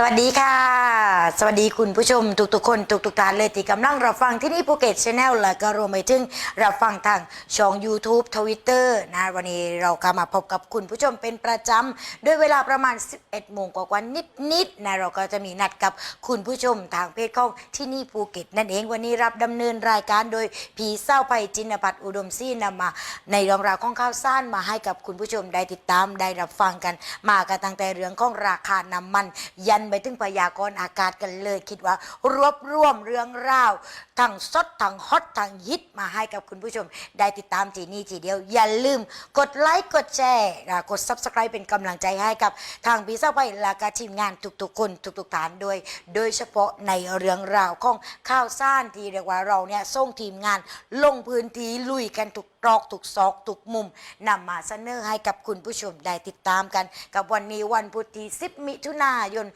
สวัสดีค่ะ สวัสดีคุณผู้ชมทุกๆคนทุกๆท่านเลยที่กำลังรับฟังที่นี่ภูเก็ตชาแนลและก็รวมไปถึงรับฟังทางช่อง YouTube Twitter นะวันนี้เราก็มาพบกับคุณผู้ชมเป็นประจำด้วยเวลาประมาณ 11โมงกว่าๆนิดๆนะเราก็จะมีนัดกับคุณผู้ชมทางเพจของที่นี่ภูเก็ตนั่นเองวันนี้รับดำเนินรายการโดยผีเศร้าไปจินพัฒน์อุดมซีนำมา ในเรื่องราวของข้าวสารมาให้กับคุณผู้ชมได้ติดตามได้รับฟังกัน มากันตั้งแต่เรื่องของราคาน้ำมันยันไปถึงพยากรณ์อากาศกันเลย คิดว่ารวบรวมเรื่องราวทั้งสดทั้งฮอตทั้งฮิตมาให้กับคุณผู้ชม ได้ติดตามทีนี้ทีเดียว อย่าลืมกดไลค์กดแชร์กด subscribe เป็นกำลังใจให้กับทางพีซ่าไปและก็ทีมงานทุกๆคนทุกๆฐานด้วย โดยเฉพาะในเรื่องราวของข้าวซ่านที่เรียกว่าเราเนี่ยส่งทีมงานลงพื้นที่ลุยกันทุกตรอกทุกซอกทุกมุมนำมาเสนอให้กับคุณผู้ชมได้ติดตามกัน กับวันนี้วันพุธที่10 มิถุนายน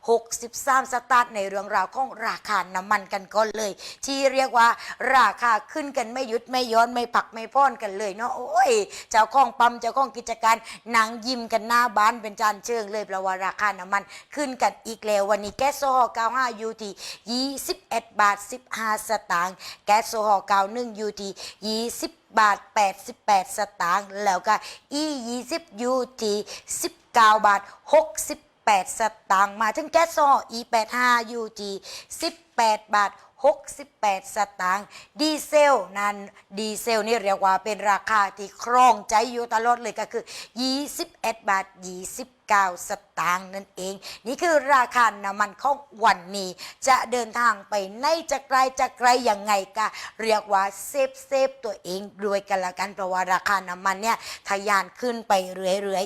2563 สตาร์ทในเรื่องราวของราคาน้ำมันกันก่อนเลย ที่เรียกว่าราคาขึ้นกันไม่หยุดไม่ย้อนไม่ผักไม่พ้อนกันเลยเนาะโอ้ยเจ้าของปั๊มเจ้าของกิจการหนังยิ้มกันหน้าบ้านเป็นจานเชิงเลยเพราะว่าราคาน้ำมันขึ้นกันอีกแล้ววันนี้แก๊สโซฮอล์95อยู่ที่21บาท15 สตางค์แก๊สโซฮอล์91อยู่ที่20 บาท 88 สตางค์แล้วก็ e 20 อยู่ที่19 บาท 60 8 สตางค์มาถึงแก๊สโซ e 85อยู่ที่18 บาท 68 สตางค์ดีเซลนั้นดีเซลนี่เรียกว่าเป็นราคาที่ครองใจอยู่ตลอดเลยก็คือ 21 บาท 29 สตางค์นั่นเอง นี่คือราคาน้ำมันของวันนี้ จะเดินทางไปไหนจะไกลจะไกลยังไงก็เรียกว่าเซฟเซฟตัวเองด้วยกันละกันเพราะว่าราคาน้ำมันเนี่ยทะยานขึ้นไปเรื่อย